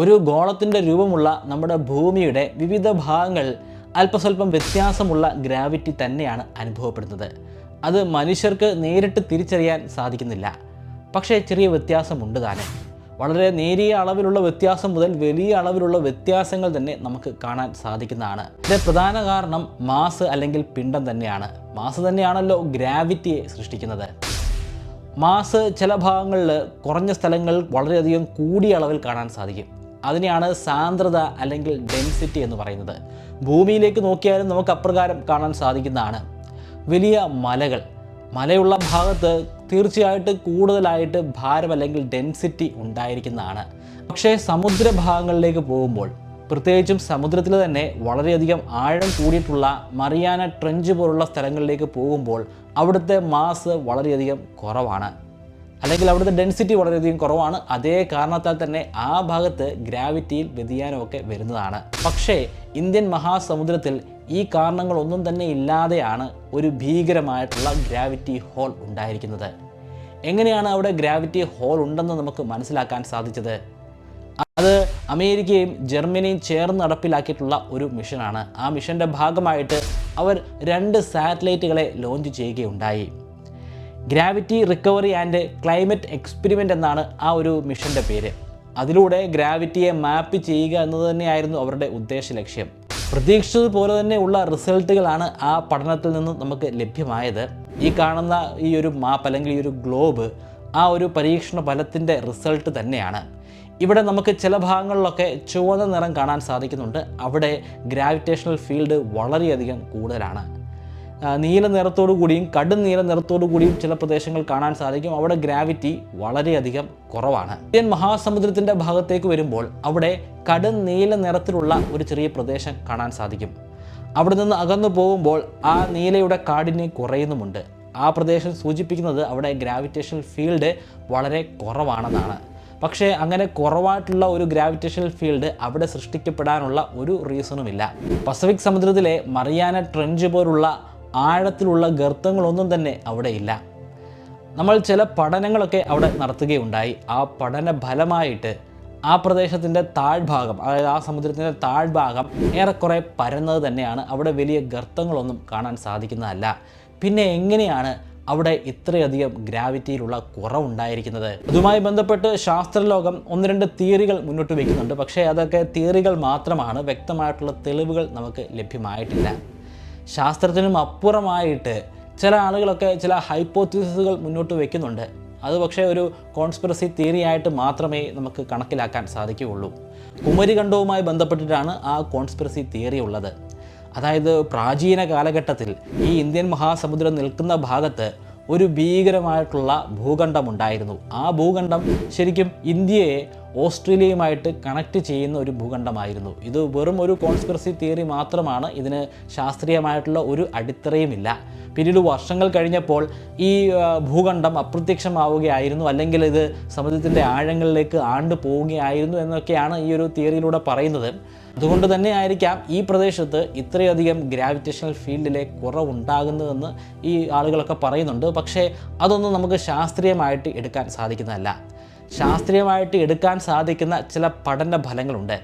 ഒരു ഗോളത്തിന്റെ രൂപമുള്ള നമ്മുടെ ഭൂമിയുടെ വിവിധ ഭാഗങ്ങൾ അല്പസ്വല്പം വ്യത്യാസമുള്ള ഗ്രാവിറ്റി തന്നെയാണ് അനുഭവപ്പെടുന്നത്. അത് മനുഷ്യർക്ക് നേരിട്ട് തിരിച്ചറിയാൻ സാധിക്കുന്നില്ല. പക്ഷേ ചെറിയ വ്യത്യാസമുണ്ട് താനും. വളരെ നേരിയ അളവിലുള്ള വ്യത്യാസം മുതൽ വലിയ അളവിലുള്ള വ്യത്യാസങ്ങൾ തന്നെ നമുക്ക് കാണാൻ സാധിക്കുന്നതാണ്. ഇതിന്റെ പ്രധാന കാരണം മാസ് അല്ലെങ്കിൽ പിണ്ഡം തന്നെയാണ്. മാസ് തന്നെയാണല്ലോ ഗ്രാവിറ്റിയെ സൃഷ്ടിക്കുന്നത്. മാസ് ചില ഭാഗങ്ങളിൽ കുറഞ്ഞ സ്ഥലങ്ങളിൽ വളരെയധികം കൂടിയ അളവിൽ കാണാൻ സാധിക്കും. അതിനെയാണ് സാന്ദ്രത അല്ലെങ്കിൽ ഡെൻസിറ്റി എന്ന് പറയുന്നത്. ഭൂമിയിലേക്ക് നോക്കിയാലും നമുക്ക് അപ്രകാരം കാണാൻ സാധിക്കുന്നതാണ്. വലിയ മലകൾ. മലയുള്ള ഭാഗത്ത് തീർച്ചയായിട്ട് കൂടുതലായിട്ട് ഭാരം അല്ലെങ്കിൽ ഡെൻസിറ്റി ഉണ്ടായിരിക്കുന്നതാണ്. പക്ഷേ സമുദ്രഭാഗങ്ങളിലേക്ക് പോകുമ്പോൾ പ്രത്യേകിച്ചും സമുദ്രത്തിൽ തന്നെ വളരെയധികം ആഴം കൂടിയിട്ടുള്ള മറിയാന ട്രെഞ്ച് പോലുള്ള സ്ഥലങ്ങളിലേക്ക് പോകുമ്പോൾ അവിടുത്തെ മാസ് വളരെയധികം കുറവാണ്. അല്ലെങ്കിൽ അവിടുത്തെ ഡെൻസിറ്റി വളരെയധികം കുറവാണ്. അതേ കാരണത്താൽ തന്നെ ആ ഭാഗത്ത് ഗ്രാവിറ്റിയിൽ വ്യതിയാനമൊക്കെ വരുന്നതാണ്. പക്ഷേ ഇന്ത്യൻ മഹാസമുദ്രത്തിൽ ഈ കാരണങ്ങളൊന്നും തന്നെ ഇല്ലാതെയാണ് ഒരു ഭീകരമായിട്ടുള്ള ഗ്രാവിറ്റി ഹോൾ ഉണ്ടായിരിക്കുന്നത്. എങ്ങനെയാണ് അവിടെ ഗ്രാവിറ്റി ഹോൾ ഉണ്ടെന്ന് നമുക്ക് മനസ്സിലാക്കാൻ സാധിച്ചത്? അത് അമേരിക്കയും ജർമ്മനിയും ചേർന്ന് നടപ്പിലാക്കിയിട്ടുള്ള ഒരു മിഷനാണ് ആ മിഷന്റെ ഭാഗമായിട്ട് അവർ രണ്ട് സാറ്റലൈറ്റുകളെ ലോഞ്ച് ചെയ്യുകയുണ്ടായി. Gravity recovery and climate experiment എന്നാണ് ആ ഒരു മിഷന്റെ പേര്. അതിലൂടെ ഗ്രാവിറ്റിയെ മാപ്പ് ചെയ്യുക എന്നത് തന്നെയായിരുന്നു അവരുടെ ഉദ്ദേശ ലക്ഷ്യം. പ്രതീക്ഷതുപോലെ തന്നെ ഉള്ള റിസൾട്ടുകളാണ് ആ പഠനത്തിൽ നിന്ന് നമുക്ക് ലഭ്യമായത്. ഈ കാണുന്ന ഈ ഒരു മാപ്പ് അല്ലെങ്കിൽ ഈ ഒരു ഗ്ലോബ് ആ ഒരു പരീക്ഷണ ഫലത്തിന്റെ റിസൾട്ട് തന്നെയാണ്. ഇവിടെ നമുക്ക് ചില ഭാഗങ്ങളിലൊക്കെ ചുവന്ന നിറം കാണാൻ സാധിക്കുന്നുണ്ട്. അവിടെ ഗ്രാവിറ്റേഷണൽ ഫീൽഡ് വളരെയധികം കൂടുതലാണ്. നീല നിറത്തോടു കൂടിയും കടും നീല നിറത്തോടു കൂടിയും ചില പ്രദേശങ്ങൾ കാണാൻ സാധിക്കും. അവിടെ ഗ്രാവിറ്റി വളരെയധികം കുറവാണ്. ഇന്ത്യൻ മഹാസമുദ്രത്തിന്റെ ഭാഗത്തേക്ക് വരുമ്പോൾ അവിടെ കടും നീല നിറത്തിലുള്ള ഒരു ചെറിയ പ്രദേശം കാണാൻ സാധിക്കും. അവിടെ നിന്ന് അകന്നു പോകുമ്പോൾ ആ നീലയുടെ കാഠിന്യം കുറയുന്നുമുണ്ട്. ആ പ്രദേശം സൂചിപ്പിക്കുന്നത് അവിടെ ഗ്രാവിറ്റേഷണൽ ഫീൽഡ് വളരെ കുറവാണെന്നാണ്. പക്ഷേ അങ്ങനെ കുറവായിട്ടുള്ള ഒരു ഗ്രാവിറ്റേഷണൽ ഫീൽഡ് അവിടെ സൃഷ്ടിക്കപ്പെടാനുള്ള ഒരു റീസണുമില്ല പസഫിക് സമുദ്രത്തിലെ മറിയാന ട്രെഞ്ച് പോലുള്ള ആഴത്തിലുള്ള ഗർത്തങ്ങളൊന്നും തന്നെ അവിടെ ഇല്ല. നമ്മൾ ചില പഠനങ്ങളൊക്കെ അവിടെ നടത്തുകയുണ്ടായി. ആ പഠന ഫലമായിട്ട് ആ പ്രദേശത്തിന്റെ താഴ്ഭാഗം അതായത് ആ സമുദ്രത്തിന്റെ താഴ്ഭാഗം ഏറെക്കുറെ പരന്നത് തന്നെയാണ്. അവിടെ വലിയ ഗർത്തങ്ങളൊന്നും കാണാൻ സാധിക്കുന്നതല്ല. പിന്നെ എങ്ങനെയാണ് അവിടെ ഇത്രയധികം ഗ്രാവിറ്റിയിലുള്ള കുറവുണ്ടായിരിക്കുന്നത്? അതുമായി ബന്ധപ്പെട്ട് ശാസ്ത്രലോകം ഒന്ന് രണ്ട് തിയറികൾ മുന്നോട്ട് വയ്ക്കുന്നുണ്ട്. പക്ഷേ അതൊക്കെ തിയറികൾ മാത്രമാണ്. വ്യക്തമായിട്ടുള്ള തെളിവുകൾ നമുക്ക് ലഭ്യമായിട്ടില്ല. ശാസ്ത്രത്തിനും അപ്പുറമായിട്ട് ചില ആളുകളൊക്കെ ചില ഹൈപ്പോത്തിസുകൾ മുന്നോട്ട് വയ്ക്കുന്നുണ്ട് അത് പക്ഷേ ഒരു കോൺസ്പിറസി തിയറി ആയിട്ട് മാത്രമേ നമുക്ക് കണക്കിലാക്കാൻ സാധിക്കുകയുള്ളൂ. കുമരികണ്ഠവുമായി ബന്ധപ്പെട്ടിട്ടാണ് ആ കോൺസ്പിറസി തിയറി ഉള്ളത്. അതായത് പ്രാചീന കാലഘട്ടത്തിൽ ഈ ഇന്ത്യൻ മഹാസമുദ്രം നിൽക്കുന്ന ഭാഗത്ത് ഒരു ഭീകരമായിട്ടുള്ള ഭൂഖണ്ഡമുണ്ടായിരുന്നു. ആ ഭൂഖണ്ഡം ശരിക്കും ഇന്ത്യയെ ഓസ്ട്രേലിയയുമായിട്ട് കണക്ട് ചെയ്യുന്ന ഒരു ഭൂഖണ്ഡമായിരുന്നു. ഇത് വെറും ഒരു കോൺസ്പിറസി തിയറി മാത്രമാണ്. ഇതിന് ശാസ്ത്രീയമായിട്ടുള്ള ഒരു അടിത്തറയുമില്ല. പിന്നീട് വർഷങ്ങൾ കഴിഞ്ഞപ്പോൾ ഈ ഭൂഖണ്ഡം അപ്രത്യക്ഷമാവുകയായിരുന്നു. അല്ലെങ്കിൽ ഇത് സമുദ്രത്തിന്റെ ആഴങ്ങളിലേക്ക് ആണ്ട് പോവുകയായിരുന്നു എന്നൊക്കെയാണ് ഈ ഒരു തിയറിയിലൂടെ പറയുന്നത്. അതുകൊണ്ട് തന്നെ ആയിരിക്കാം ഈ പ്രദേശത്ത് ഇത്രയധികം ഗ്രാവിറ്റേഷണൽ ഫീൽഡിലെ കുറവുണ്ടാകുന്നതെന്ന് ഈ ആളുകളൊക്കെ പറയുന്നുണ്ട്. പക്ഷേ അതൊന്നും നമുക്ക് ശാസ്ത്രീയമായിട്ട് എടുക്കാൻ സാധിക്കുന്നതല്ല. ശാസ്ത്രീയമായിട്ട് എടുക്കാൻ സാധിക്കുന്ന ചില പഠന ഫലങ്ങളുണ്ട്.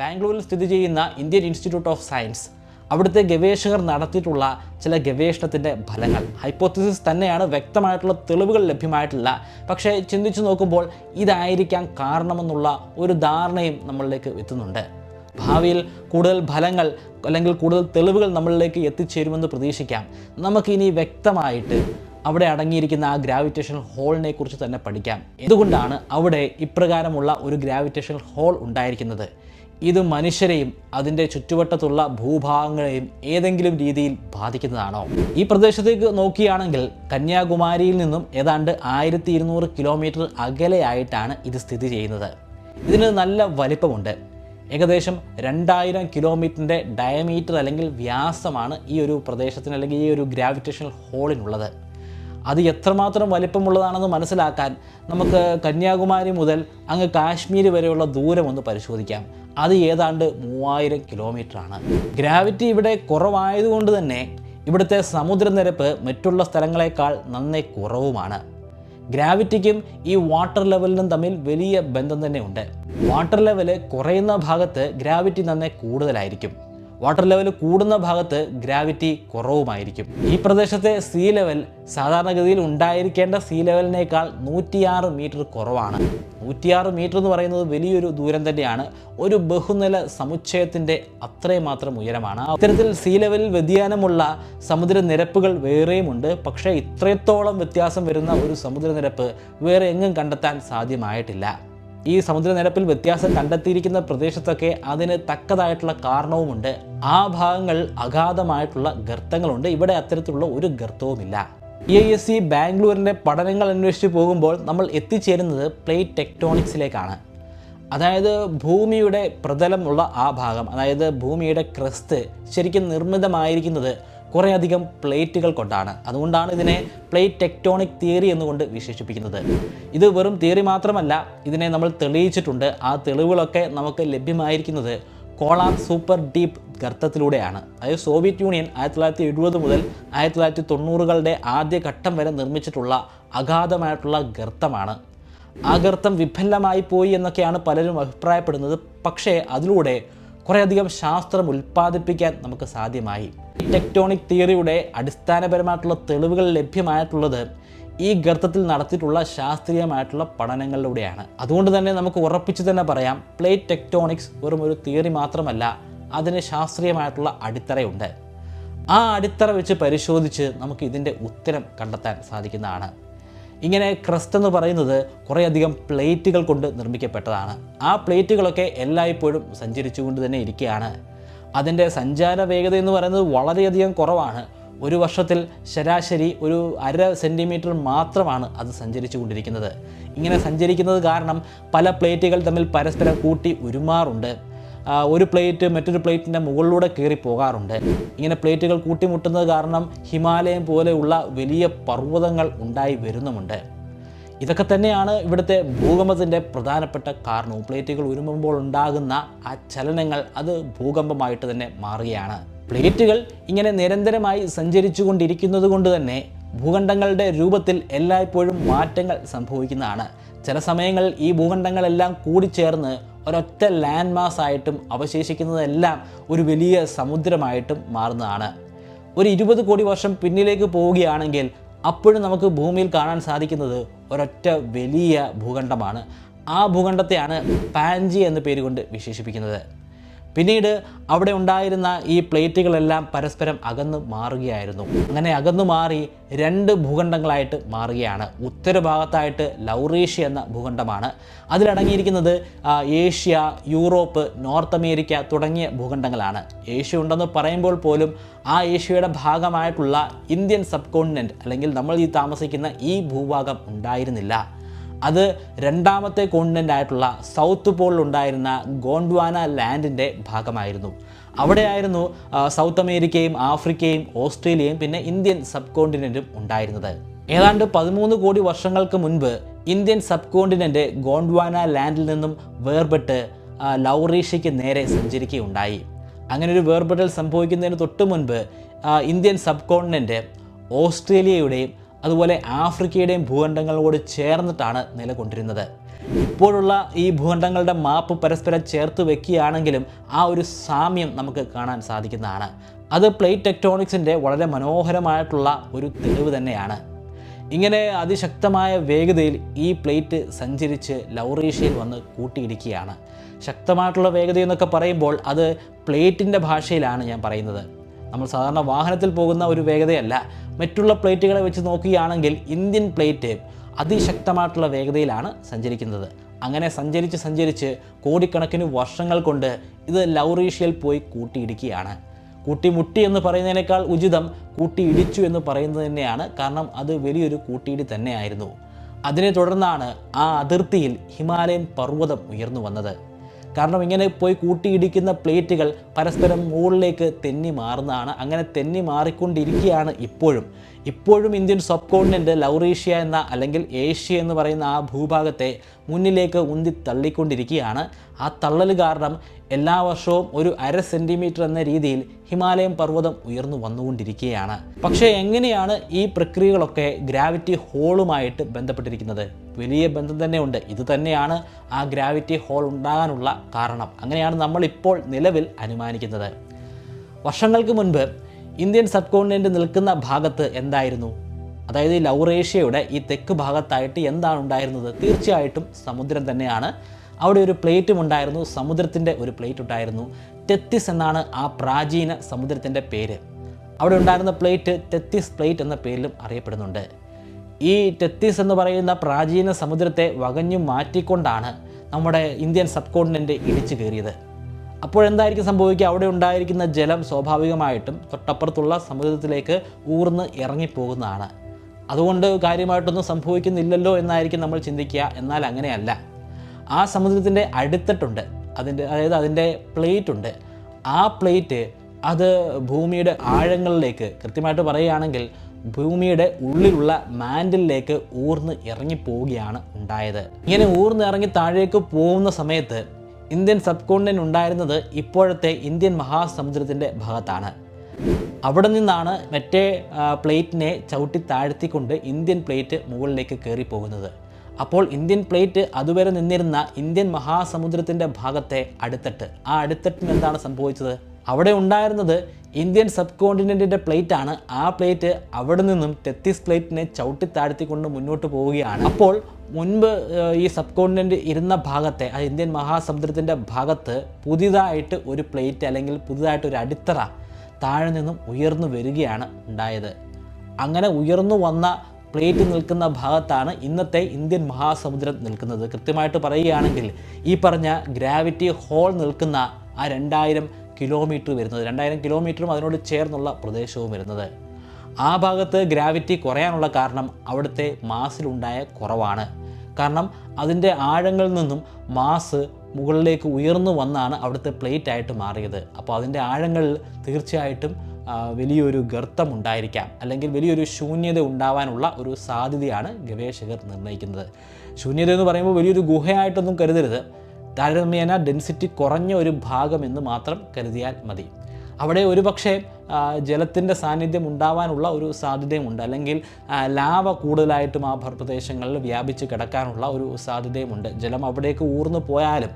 ബാംഗ്ലൂരിൽ സ്ഥിതി ചെയ്യുന്ന ഇന്ത്യൻ ഇൻസ്റ്റിറ്റ്യൂട്ട് ഓഫ് സയൻസ് അവിടുത്തെ ഗവേഷകർ നടത്തിയിട്ടുള്ള ചില ഗവേഷണത്തിന്റെ ഫലങ്ങൾ. ഹൈപ്പോത്തിസിസ് തന്നെയാണ് വ്യക്തമായിട്ടുള്ള തെളിവുകൾ ലഭ്യമായിട്ടില്ല പക്ഷേ ചിന്തിച്ചു നോക്കുമ്പോൾ ഇതായിരിക്കാം കാരണമെന്നുള്ള ഒരു ധാരണയും നമ്മളിലേക്ക് എത്തുന്നുണ്ട്. ഭാവിയിൽ കൂടുതൽ ഫലങ്ങൾ അല്ലെങ്കിൽ കൂടുതൽ തെളിവുകൾ നമ്മളിലേക്ക് എത്തിച്ചേരുമെന്ന് പ്രതീക്ഷിക്കാം. നമുക്കിനി വ്യക്തമായിട്ട് അവിടെ അടങ്ങിയിരിക്കുന്ന ആ ഗ്രാവിറ്റേഷണൽ ഹോളിനെ കുറിച്ച് തന്നെ പഠിക്കാം. എന്തുകൊണ്ടാണ് അവിടെ ഇപ്രകാരമുള്ള ഒരു ഗ്രാവിറ്റേഷണൽ ഹോൾ ഉണ്ടായിരിക്കുന്നത്? ഇത് മനുഷ്യരെയും അതിന്റെ ചുറ്റുവട്ടത്തുള്ള ഭൂഭാഗങ്ങളെയും ഏതെങ്കിലും രീതിയിൽ ബാധിക്കുന്നതാണോ? ഈ പ്രദേശത്തേക്ക് നോക്കിയാണെങ്കിൽ കന്യാകുമാരിയിൽ നിന്നും ഏതാണ്ട് ആയിരത്തി ഇരുന്നൂറ് കിലോമീറ്റർ അകലെയായിട്ടാണ് ഇത് സ്ഥിതി ചെയ്യുന്നത്. ഇതിന് നല്ല വലിപ്പമുണ്ട്. ഏകദേശം രണ്ടായിരം കിലോമീറ്ററിന്റെ ഡയമീറ്റർ അല്ലെങ്കിൽ വ്യാസമാണ് ഈ ഒരു പ്രദേശത്തിന് അല്ലെങ്കിൽ ഈ ഒരു ഗ്രാവിറ്റേഷണൽ ഹോളിനുള്ളത് അത് എത്രമാത്രം വലിപ്പമുള്ളതാണെന്ന് മനസ്സിലാക്കാൻ നമുക്ക് കന്യാകുമാരി മുതൽ അങ്ങ് കാശ്മീർ വരെയുള്ള ദൂരം ഒന്ന് പരിശോധിക്കാം. അത് ഏതാണ്ട് മൂവായിരം കിലോമീറ്ററാണ്. ഗ്രാവിറ്റി ഇവിടെ കുറവായതുകൊണ്ട് തന്നെ ഇവിടുത്തെ സമുദ്രനിരപ്പ് മറ്റുള്ള സ്ഥലങ്ങളെക്കാൾ നന്നേ കുറവുമാണ്. ഗ്രാവിറ്റിക്കും ഈ വാട്ടർ ലെവലിനും തമ്മിൽ വലിയ ബന്ധം തന്നെ ഉണ്ട്. വാട്ടർ ലെവൽ കുറയുന്ന ഭാഗത്ത് ഗ്രാവിറ്റി നന്നേ കൂടുതലായിരിക്കും. വാട്ടർ ലെവൽ കൂടുന്ന ഭാഗത്ത് ഗ്രാവിറ്റി കുറവുമായിരിക്കും. ഈ പ്രദേശത്തെ സീ ലെവൽ സാധാരണഗതിയിൽ ഉണ്ടായിരിക്കേണ്ട സീ ലെവലിനേക്കാൾ നൂറ്റിയാറ് മീറ്റർ കുറവാണ്. നൂറ്റിയാറ് മീറ്റർ എന്ന് പറയുന്നത് വലിയൊരു ദൂരം തന്നെയാണ്. ഒരു ബഹുനില സമുച്ചയത്തിന്റെ അത്രയും മാത്രം ഉയരമാണ് അത്തരത്തിൽ സീ ലെവലിൽ വ്യതിയാനമുള്ള സമുദ്രനിരപ്പുകൾ വേറെയുമുണ്ട്. പക്ഷേ ഇത്രത്തോളം വ്യത്യാസം വരുന്ന ഒരു സമുദ്രനിരപ്പ് വേറെ എങ്ങും കണ്ടെത്താൻ സാധ്യമായിട്ടില്ല. ഈ സമുദ്രനിരപ്പിൽ വ്യത്യാസം കണ്ടെത്തിയിരിക്കുന്ന പ്രദേശത്തൊക്കെ അതിന് തക്കതായിട്ടുള്ള കാരണവുമുണ്ട്. ആ ഭാഗങ്ങൾ അഗാധമായിട്ടുള്ള ഗർത്തങ്ങളുണ്ട്. ഇവിടെ അത്തരത്തിലുള്ള ഒരു ഗർത്തവുമില്ല. ഇ ഐ എസ് സി ബാംഗ്ലൂരിന്റെ പഠനങ്ങൾ അന്വേഷിച്ച് പോകുമ്പോൾ നമ്മൾ എത്തിച്ചേരുന്നത് പ്ലേറ്റ് ടെക്ടോണിക്സിലേക്കാണ്. അതായത് ഭൂമിയുടെ പ്രതലമുള്ള ആ ഭാഗം അതായത് ഭൂമിയുടെ ക്രസ്റ്റ് ശരിക്കും നിർമ്മിതമായിരിക്കുന്നത് കുറേയധികം പ്ലേറ്റുകൾ കൊണ്ടാണ്. അതുകൊണ്ടാണ് ഇതിനെ പ്ലേറ്റ് ടെക്ടോണിക് തിയറി എന്നുകൊണ്ട് വിശേഷിപ്പിക്കുന്നത്. ഇത് വെറും തിയറി മാത്രമല്ല ഇതിനെ നമ്മൾ തെളിയിച്ചിട്ടുണ്ട്. ആ തെളിവുകളൊക്കെ നമുക്ക് ലഭ്യമായിരിക്കുന്നത് കോളാർ സൂപ്പർ ഡീപ്പ് ഗർത്തത്തിലൂടെയാണ്. അതായത് സോവിയറ്റ് യൂണിയൻ ആയിരത്തി തൊള്ളായിരത്തി എഴുപത് മുതൽ ആയിരത്തി തൊള്ളായിരത്തി തൊണ്ണൂറുകളുടെ ആദ്യഘട്ടം വരെ നിർമ്മിച്ചിട്ടുള്ള അഗാധമായിട്ടുള്ള ഗർത്തമാണ്. ആ ഗർത്തം വിഫലമായി പോയി എന്നൊക്കെയാണ് പലരും അഭിപ്രായപ്പെടുന്നത്. പക്ഷേ അതിലൂടെ കുറേയധികം ശാസ്ത്രം ഉൽപ്പാദിപ്പിക്കാൻ നമുക്ക് സാധ്യമായി. ടെക്ടോണിക് തിയറിയുടെ അടിസ്ഥാനപരമായിട്ടുള്ള തെളിവുകൾ ലഭ്യമായിട്ടുള്ളത് ഈ ഗർത്തത്തിൽ നടത്തിയിട്ടുള്ള ശാസ്ത്രീയമായിട്ടുള്ള പഠനങ്ങളിലൂടെയാണ്. അതുകൊണ്ട് തന്നെ നമുക്ക് ഉറപ്പിച്ച് തന്നെ പറയാം പ്ലേറ്റ് ടെക്ടോണിക്സ് വെറും ഒരു തിയറി മാത്രമല്ല അതിന് ശാസ്ത്രീയമായിട്ടുള്ള അടിത്തറയുണ്ട്. ആ അടിത്തറ വെച്ച് പരിശോധിച്ച് നമുക്ക് ഇതിന്റെ ഉത്തരം കണ്ടെത്താൻ സാധിക്കുന്നതാണ്. ഇങ്ങനെ ക്രസ്റ്റ് എന്ന് പറയുന്നത് കുറേയധികം പ്ലേറ്റുകൾ കൊണ്ട് നിർമ്മിക്കപ്പെട്ടതാണ്. ആ പ്ലേറ്റുകളൊക്കെ എല്ലായ്പ്പോഴും സഞ്ചരിച്ചുകൊണ്ട് തന്നെ ഇരിക്കുകയാണ്. അതിന്റെ സഞ്ചാര വേഗത എന്ന് പറയുന്നത് വളരെയധികം കുറവാണ്. ഒരു വർഷത്തിൽ ശരാശരി ഒരു അര സെന്റിമീറ്റർ മാത്രമാണ് അത് സഞ്ചരിച്ചു കൊണ്ടിരിക്കുന്നത് ഇങ്ങനെ സഞ്ചരിക്കുന്നത് കാരണം പല പ്ലേറ്റുകൾ തമ്മിൽ പരസ്പരം കൂട്ടി ഉരുമാറുണ്ട് ഒരു പ്ലേറ്റ് മറ്റൊരു പ്ലേറ്റിന്റെ മുകളിലൂടെ കയറി പോകാറുണ്ട്. ഇങ്ങനെ പ്ലേറ്റുകൾ കൂട്ടിമുട്ടുന്നത് കാരണം ഹിമാലയം പോലെയുള്ള വലിയ പർവതങ്ങൾ ഉണ്ടായി വരുന്നുമുണ്ട്. ഇതൊക്കെ തന്നെയാണ് ഇവിടുത്തെ ഭൂകമ്പത്തിന്റെ പ്രധാനപ്പെട്ട കാരണവും. പ്ലേറ്റുകൾ ഉരുമ്പുമ്പോൾ ഉണ്ടാകുന്ന ആ ചലനങ്ങൾ അത് ഭൂകമ്പമായിട്ട് തന്നെ മാറുകയാണ്. പ്ലേറ്റുകൾ ഇങ്ങനെ നിരന്തരമായി സഞ്ചരിച്ചു കൊണ്ടിരിക്കുന്നത് കൊണ്ട് തന്നെ ഭൂഖണ്ഡങ്ങളുടെ രൂപത്തിൽ എല്ലായ്പ്പോഴും മാറ്റങ്ങൾ സംഭവിക്കുന്നതാണ്. ചില സമയങ്ങളിൽ ഈ ഭൂഖണ്ഡങ്ങളെല്ലാം കൂടിച്ചേർന്ന് ഒരൊറ്റ ലാൻഡ് മാസ് ആയിട്ടും അവശേഷിക്കുന്നതെല്ലാം ഒരു വലിയ സമുദ്രമായിട്ടും മാറുന്നതാണ്. ഒരു ഇരുപത് കോടി വർഷം പിന്നിലേക്ക് പോവുകയാണെങ്കിൽ അപ്പോഴും നമുക്ക് ഭൂമിയിൽ കാണാൻ സാധിക്കുന്നത് ഒരൊറ്റ വലിയ ഭൂഖണ്ഡമാണ്. ആ ഭൂഖണ്ഡത്തെയാണ് പാൻജി എന്ന പേര് കൊണ്ട് വിശേഷിപ്പിക്കുന്നത്. പിന്നീട് അവിടെ ഉണ്ടായിരുന്ന ഈ പ്ലേറ്റുകളെല്ലാം പരസ്പരം അകന്നു മാറുകയായിരുന്നു. അങ്ങനെ അകന്നു മാറി രണ്ട് ഭൂഖണ്ഡങ്ങളായിട്ട് മാറുകയാണ്. ഉത്തരഭാഗത്തായിട്ട് ലൗറേഷ്യ എന്ന ഭൂഖണ്ഡമാണ്. അതിലടങ്ങിയിരിക്കുന്നത് ഏഷ്യ യൂറോപ്പ് നോർത്ത് അമേരിക്ക തുടങ്ങിയ ഭൂഖണ്ഡങ്ങളാണ്. ഏഷ്യ ഉണ്ടെന്ന് പറയുമ്പോൾ പോലും ആ ഏഷ്യയുടെ ഭാഗമായിട്ടുള്ള ഇന്ത്യൻ സബ് കോണ്ടിനെന്റ് അല്ലെങ്കിൽ നമ്മൾ ഈ താമസിക്കുന്ന ഈ ഭൂഭാഗം ഉണ്ടായിരുന്നില്ല. അത് രണ്ടാമത്തെ കോണ്ടിനെന്റ് ആയിട്ടുള്ള സൗത്ത് പോളിൽ ഉണ്ടായിരുന്ന ഗോണ്ട്വാന ലാൻഡിന്റെ ഭാഗമായിരുന്നു. അവിടെയായിരുന്നു സൗത്ത് അമേരിക്കയും ആഫ്രിക്കയും ഓസ്ട്രേലിയയും പിന്നെ ഇന്ത്യൻ സബ് കോണ്ടിനെന്റും ഉണ്ടായിരുന്നത്. ഏതാണ്ട് പതിമൂന്ന് കോടി വർഷങ്ങൾക്ക് മുൻപ് ഇന്ത്യൻ സബ് കോണ്ടിനെന്റ് ഗോണ്ട്വാന ലാൻഡിൽ നിന്നും വേർപെട്ട് ലൗറീഷ്യയ്ക്ക് നേരെ സഞ്ചരിക്കുകയുണ്ടായി. അങ്ങനെ ഒരു വേർപെടൽ സംഭവിക്കുന്നതിന് തൊട്ട് മുൻപ് ഇന്ത്യൻ സബ് കോണ്ടിനെന്റ് ഓസ്ട്രേലിയയുടെയും അതുപോലെ ആഫ്രിക്കയുടെയും ഭൂഖണ്ഡങ്ങളോട് ചേർന്നിട്ടാണ് നിലകൊണ്ടിരുന്നത്. ഇപ്പോഴുള്ള ഈ ഭൂഖണ്ഡങ്ങളുടെ മാപ്പ് പരസ്പരം ചേർത്ത് വെക്കുകയാണെങ്കിലും ആ ഒരു സാമ്യം നമുക്ക് കാണാൻ സാധിക്കുന്നതാണ്. അത് പ്ലേറ്റ് ടെക്ടോണിക്സിന്റെ വളരെ മനോഹരമായിട്ടുള്ള ഒരു തെളിവ് തന്നെയാണ്. ഇങ്ങനെ അതിശക്തമായ വേഗതയിൽ ഈ പ്ലേറ്റ് സഞ്ചരിച്ച് ലൗറേഷ്യയിൽ വന്ന് കൂട്ടിയിടിക്കുകയാണ്. ശക്തമായിട്ടുള്ള വേഗത എന്നൊക്കെ പറയുമ്പോൾ അത് പ്ലേറ്റിന്റെ ഭാഷയിലാണ് ഞാൻ പറയുന്നത്. നമ്മൾ സാധാരണ വാഹനത്തിൽ പോകുന്ന ഒരു വേഗതയല്ല. മറ്റുള്ള പ്ലേറ്റുകളെ വെച്ച് നോക്കുകയാണെങ്കിൽ ഇന്ത്യൻ പ്ലേറ്റ് അതിശക്തമായിട്ടുള്ള വേഗതയിലാണ് സഞ്ചരിക്കുന്നത്. അങ്ങനെ സഞ്ചരിച്ച് സഞ്ചരിച്ച് കോടിക്കണക്കിന് വർഷങ്ങൾ കൊണ്ട് ഇത് ലൗറീഷ്യയിൽ പോയി കൂട്ടിയിടിക്കുകയാണ്. കൂട്ടിമുട്ടി എന്ന് പറയുന്നതിനേക്കാൾ ഉചിതം കൂട്ടിയിടിച്ചു എന്ന് പറയുന്നത് തന്നെയാണ്. കാരണം അത് വലിയൊരു കൂട്ടിയിടി തന്നെയായിരുന്നു. അതിനെ തുടർന്നാണ് ആ അതിർത്തിയിൽ ഹിമാലയൻ പർവതം ഉയർന്നു വന്നത്. കാരണം ഇങ്ങനെ പോയി കൂട്ടിയിടിക്കുന്ന പ്ലേറ്റുകൾ പരസ്പരം മുകളിലേക്ക് തെന്നി മാറുന്നതാണ്. അങ്ങനെ തെന്നി മാറിക്കൊണ്ടിരിക്കുകയാണ് ഇപ്പോഴും. ഇപ്പോഴും ഇന്ത്യൻ സബ് കോണ്ടിനെന്റ് ലൗറേഷ്യ എന്ന അല്ലെങ്കിൽ ഏഷ്യ എന്ന് പറയുന്ന ആ ഭൂഭാഗത്തെ മുന്നിലേക്ക് ഉന്തി തള്ളിക്കൊണ്ടിരിക്കുകയാണ്. ആ തള്ളൽ കാരണം എല്ലാ വർഷവും ഒരു അര സെന്റിമീറ്റർ എന്ന രീതിയിൽ ഹിമാലയം പർവതം ഉയർന്നു വന്നുകൊണ്ടിരിക്കുകയാണ്. പക്ഷേ എങ്ങനെയാണ് ഈ പ്രക്രിയകളൊക്കെ ഗ്രാവിറ്റി ഹോളുമായിട്ട് ബന്ധപ്പെട്ടിരിക്കുന്നത്? വലിയ ബന്ധം തന്നെയുണ്ട്. ഇത് തന്നെയാണ് ആ ഗ്രാവിറ്റി ഹോൾ ഉണ്ടാകാനുള്ള കാരണം. അങ്ങനെയാണ് നമ്മൾ ഇപ്പോൾ നിലവിൽ അനുമാനിക്കുന്നത്. വർഷങ്ങൾക്ക് മുൻപ് ഇന്ത്യൻ സബ് കോണ്ടിനെന്റ് നിൽക്കുന്ന ഭാഗത്ത് എന്തായിരുന്നു? അതായത് ഈ ലൗറേഷ്യയുടെ ഈ തെക്ക് ഭാഗത്തായിട്ട് എന്താണ് ഉണ്ടായിരുന്നത്? തീർച്ചയായിട്ടും സമുദ്രം തന്നെയാണ്. അവിടെ ഒരു പ്ലേറ്റും ഉണ്ടായിരുന്നു. സമുദ്രത്തിന്റെ ഒരു പ്ലേറ്റ് ഉണ്ടായിരുന്നു. ടെത്തിസ് എന്നാണ് ആ പ്രാചീന സമുദ്രത്തിന്റെ പേര്. അവിടെ ഉണ്ടായിരുന്ന പ്ലേറ്റ് ടെത്തിസ് പ്ലേറ്റ് എന്ന പേരിലും അറിയപ്പെടുന്നുണ്ട്. ഈ ടെത്തിസ് എന്ന് പറയുന്ന പ്രാചീന സമുദ്രത്തെ വകഞ്ഞു മാറ്റിക്കൊണ്ടാണ് നമ്മുടെ ഇന്ത്യൻ സബ് കോണ്ടിനെന്റ് ഇടിച്ചു കയറിയത്. അപ്പോഴെന്തായിരിക്കും സംഭവിക്കുക? അവിടെ ഉണ്ടായിരിക്കുന്ന ജലം സ്വാഭാവികമായിട്ടും തൊട്ടപ്പുറത്തുള്ള സമുദ്രത്തിലേക്ക് ഊർന്ന് ഇറങ്ങിപ്പോകുന്നതാണ്. അതുകൊണ്ട് കാര്യമായിട്ടൊന്നും സംഭവിക്കുന്നില്ലല്ലോ എന്നായിരിക്കും നമ്മൾ ചിന്തിക്കുക. എന്നാൽ അങ്ങനെയല്ല. ആ സമുദ്രത്തിന്റെ അടിത്തട്ടുണ്ട്. അതിന്റെ അതായത് അതിന്റെ പ്ലേറ്റ് ഉണ്ട്. ആ പ്ലേറ്റ് അത് ഭൂമിയുടെ ആഴങ്ങളിലേക്ക് കൃത്യമായിട്ട് പറയുകയാണെങ്കിൽ ഭൂമിയുടെ ഉള്ളിലുള്ള മാൻഡിലേക്ക് ഊർന്ന് ഇറങ്ങിപ്പോവുകയാണ് ഉണ്ടായത്. ഇങ്ങനെ ഊർന്ന് ഇറങ്ങി താഴേക്ക് പോകുന്ന സമയത്ത് ഇന്ത്യൻ സബ് കോണ്ടിനെന്റ് ഉണ്ടായിരുന്നത് ഇപ്പോഴത്തെ ഇന്ത്യൻ മഹാസമുദ്രത്തിന്റെ ഭാഗത്താണ്. അവിടെ നിന്നാണ് മറ്റേ പ്ലേറ്റിനെ ചവിട്ടി താഴ്ത്തിക്കൊണ്ട് ഇന്ത്യൻ പ്ലേറ്റ് മുകളിലേക്ക് കയറി പോകുന്നത് അപ്പോൾ ഇന്ത്യൻ പ്ലേറ്റ് അതുവരെ നിന്നിരുന്ന ഇന്ത്യൻ മഹാസമുദ്രത്തിന്റെ ഭാഗത്തെ അടുത്തട്ട്. ആ അടുത്തട്ടിന് എന്താണ് സംഭവിച്ചത്? അവിടെ ഉണ്ടായിരുന്നത് ഇന്ത്യൻ സബ് കോണ്ടിനെന്റിന്റെ പ്ലേറ്റ് ആണ് ആ പ്ലേറ്റ് അവിടെ നിന്നും തെത്തിസ് പ്ലേറ്റിനെ ചവിട്ടി താഴ്ത്തിക്കൊണ്ട് മുന്നോട്ട് പോവുകയാണ്. അപ്പോൾ മുൻപ് ഈ സബ് കോണ്ടിനെന്റ് ഇരുന്ന ഭാഗത്തെ ആ ഇന്ത്യൻ മഹാസമുദ്രത്തിന്റെ ഭാഗത്ത് പുതിയതായിട്ട് ഒരു പ്ലേറ്റ് അല്ലെങ്കിൽ പുതിയതായിട്ട് ഒരു അടിത്തറ താഴെ നിന്നും ഉയർന്നു വരികയാണ് ഉണ്ടായത്. അങ്ങനെ ഉയർന്നു വന്ന പ്ലേറ്റ് നിൽക്കുന്ന ഭാഗത്താണ് ഇന്നത്തെ ഇന്ത്യൻ മഹാസമുദ്രം നിൽക്കുന്നത്. കൃത്യമായിട്ട് പറയുകയാണെങ്കിൽ ഈ പറഞ്ഞ ഗ്രാവിറ്റി ഹോൾ നിൽക്കുന്ന ആ രണ്ടായിരം കിലോമീറ്റർ വരുന്നത് രണ്ടായിരം കിലോമീറ്ററും അതിനോട് ചേർന്നുള്ള പ്രദേശവും വരുന്നത്. ആ ഭാഗത്ത് ഗ്രാവിറ്റി കുറയാനുള്ള കാരണം അവിടുത്തെ മാസിലുണ്ടായ കുറവാണ്. കാരണം അതിന്റെ ആഴങ്ങളിൽ നിന്നും മാസ് മുകളിലേക്ക് ഉയർന്നു വന്നാണ് അവിടുത്തെ പ്ലേറ്റ് ആയിട്ട് മാറിയത്. അപ്പോൾ അതിന്റെ ആഴങ്ങളിൽ തീർച്ചയായിട്ടും വലിയൊരു ഗർത്തം ഉണ്ടായിരിക്കാം അല്ലെങ്കിൽ വലിയൊരു ശൂന്യത ഉണ്ടാവാനുള്ള ഒരു സാധ്യതയാണ് ഗവേഷകർ നിർണയിക്കുന്നത്. ശൂന്യത എന്ന് പറയുമ്പോൾ വലിയൊരു ഗുഹയായിട്ടൊന്നും കരുതരുത്. താരതമ്യേന ഡെൻസിറ്റി കുറഞ്ഞ ഒരു ഭാഗം എന്ന് മാത്രം കരുതിയാൽ മതി. അവിടെ ഒരുപക്ഷെ ജലത്തിന്റെ സാന്നിധ്യം ഉണ്ടാവാനുള്ള ഒരു സാധ്യതയുമുണ്ട്. അല്ലെങ്കിൽ ലാവ കൂടുതലായിട്ടും ആ പ്രദേശങ്ങളിൽ വ്യാപിച്ച് കിടക്കാനുള്ള ഒരു സാധ്യതയുമുണ്ട്. ജലം അവിടേക്ക് ഊർന്നു പോയാലും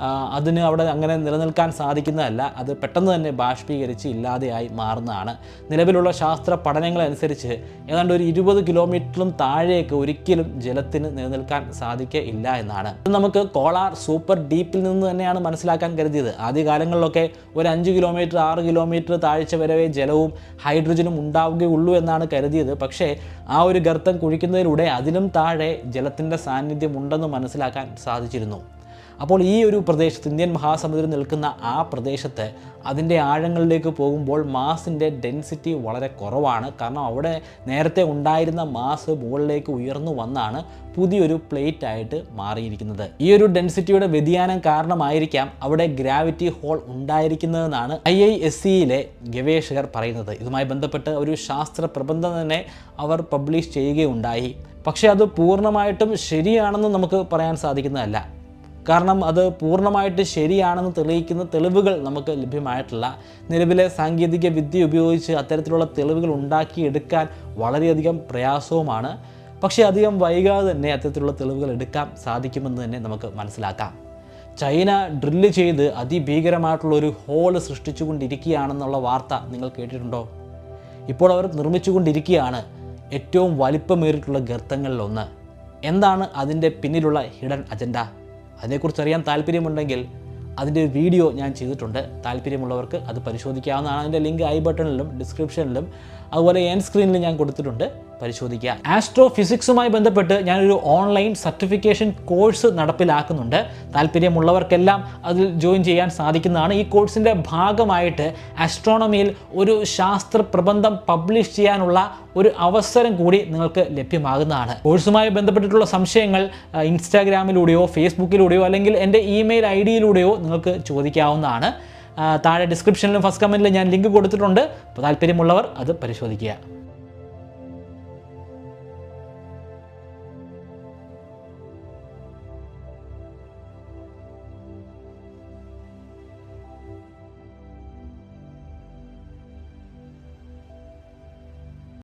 അതിന് അവിടെ അങ്ങനെ നിലനിൽക്കാൻ സാധിക്കുന്നതല്ല. അത് പെട്ടെന്ന് തന്നെ ബാഷ്പീകരിച്ച് ഇല്ലാതെയായി മാറുന്നതാണ്. നിലവിലുള്ള ശാസ്ത്ര പഠനങ്ങളനുസരിച്ച് ഏതാണ്ട് ഒരു ഇരുപത് കിലോമീറ്ററിലും താഴേക്ക് ഒരിക്കലും ജലത്തിന് നിലനിൽക്കാൻ സാധിക്കില്ല എന്നാണ്. നമുക്ക് കോളാർ സൂപ്പർ ഡീപ്പിൽ നിന്ന് തന്നെയാണ് മനസ്സിലാക്കാൻ കരുതിയത്. ആദ്യകാലങ്ങളിലൊക്കെ ഒരു അഞ്ച് കിലോമീറ്റർ ആറ് കിലോമീറ്റർ താഴ്ച വരവേ ജലവും ഹൈഡ്രജനും ഉണ്ടാവുകയുള്ളൂ എന്നാണ് കരുതിയത്. പക്ഷേ ആ ഒരു ഗർത്തം കുഴിക്കുന്നതിലൂടെ അതിലും താഴെ ജലത്തിന്റെ സാന്നിധ്യം ഉണ്ടെന്ന് മനസ്സിലാക്കാൻ സാധിച്ചിരുന്നു. അപ്പോൾ ഈ ഒരു പ്രദേശത്ത് ഇന്ത്യൻ മഹാസമുദ്രം നിൽക്കുന്ന ആ പ്രദേശത്ത് അതിന്റെ ആഴങ്ങളിലേക്ക് പോകുമ്പോൾ മാസിന്റെ ഡെൻസിറ്റി വളരെ കുറവാണ്. കാരണം അവിടെ നേരത്തെ ഉണ്ടായിരുന്ന മാസ് മുകളിലേക്ക് ഉയർന്നു വന്നാണ് പുതിയൊരു പ്ലേറ്റ് ആയിട്ട് മാറിയിരിക്കുന്നത്. ഈ ഒരു ഡെൻസിറ്റിയുടെ വ്യതിയാനം കാരണമായിരിക്കാം അവിടെ ഗ്രാവിറ്റി ഹോൾ ഉണ്ടായിരിക്കുന്നതെന്നാണ് ഐ ഐ എസ് സിയിലെ ഗവേഷകർ പറയുന്നത്. ഇതുമായി ബന്ധപ്പെട്ട് ഒരു ശാസ്ത്ര പ്രബന്ധം തന്നെ അവർ പബ്ലിഷ് ചെയ്യുകയുണ്ടായി. പക്ഷേ അത് പൂർണമായിട്ടും ശരിയാണെന്ന് നമുക്ക് പറയാൻ സാധിക്കുന്നതല്ല. കാരണം അത് പൂർണമായിട്ട് ശരിയാണെന്ന് തെളിയിക്കുന്ന തെളിവുകൾ നമുക്ക് ലഭ്യമായിട്ടില്ല. നിലവിലെ സാങ്കേതിക വിദ്യ ഉപയോഗിച്ച് അത്തരത്തിലുള്ള തെളിവുകൾ ഉണ്ടാക്കിയെടുക്കാൻ വളരെയധികം പ്രയാസവുമാണ്. പക്ഷേ അധികം വൈകാതെ തന്നെ അത്തരത്തിലുള്ള തെളിവുകൾ എടുക്കാൻ സാധിക്കുമെന്ന് തന്നെ നമുക്ക് മനസ്സിലാക്കാം. ചൈന ഡ്രില്ല് ചെയ്ത് അതിഭീകരമായിട്ടുള്ള ഒരു ഹോൾ സൃഷ്ടിച്ചുകൊണ്ടിരിക്കുകയാണെന്നുള്ള വാർത്ത നിങ്ങൾ കേട്ടിട്ടുണ്ടോ? ഇപ്പോൾ അവർ നിർമ്മിച്ചുകൊണ്ടിരിക്കുകയാണ് ഏറ്റവും വലിപ്പമേറിയിട്ടുള്ള ഗർത്തങ്ങളിലൊന്ന്. എന്താണ് അതിന്റെ പിന്നിലുള്ള ഹിഡൻ അജണ്ട? അതിനെക്കുറിച്ച് അറിയാൻ താല്പര്യമുണ്ടെങ്കിൽ അതിന്റെ വീഡിയോ ഞാൻ ചെയ്തിട്ടുണ്ട്. താല്പര്യമുള്ളവർക്ക് അത് പരിശോധിക്കാവുന്നതാണ്. അതിന്റെ ലിങ്ക് ഐ ബട്ടണിലും ഡിസ്ക്രിപ്ഷനിലും അതുപോലെ എൻ സ്ക്രീനിൽ ഞാൻ കൊടുത്തിട്ടുണ്ട്. പരിശോധിക്കുക. ആസ്ട്രോ ഫിസിക്സുമായി ബന്ധപ്പെട്ട് ഞാനൊരു ഓൺലൈൻ സർട്ടിഫിക്കേഷൻ കോഴ്സ് നടപ്പിലാക്കുന്നുണ്ട്. താല്പര്യമുള്ളവർക്കെല്ലാം അതിൽ ജോയിൻ ചെയ്യാൻ സാധിക്കുന്നതാണ്. ഈ കോഴ്സിന്റെ ഭാഗമായിട്ട് ആസ്ട്രോണമിയിൽ ഒരു ശാസ്ത്ര പ്രബന്ധം പബ്ലിഷ് ചെയ്യാനുള്ള ഒരു അവസരം കൂടി നിങ്ങൾക്ക് ലഭ്യമാകുന്നതാണ്. കോഴ്സുമായി ബന്ധപ്പെട്ടിട്ടുള്ള സംശയങ്ങൾ ഇൻസ്റ്റാഗ്രാമിലൂടെയോ ഫേസ്ബുക്കിലൂടെയോ അല്ലെങ്കിൽ എന്റെ ഇമെയിൽ ഐ ഡിയിലൂടെയോ നിങ്ങൾക്ക് ചോദിക്കാവുന്നതാണ്. താഴെ ഡിസ്ക്രിപ്ഷനിലും ഫസ്റ്റ് കമന്റിലും ഞാൻ ലിങ്ക് കൊടുത്തിട്ടുണ്ട്. അപ്പോൾ താല്പര്യമുള്ളവർ അത് പരിശോധിക്കുക.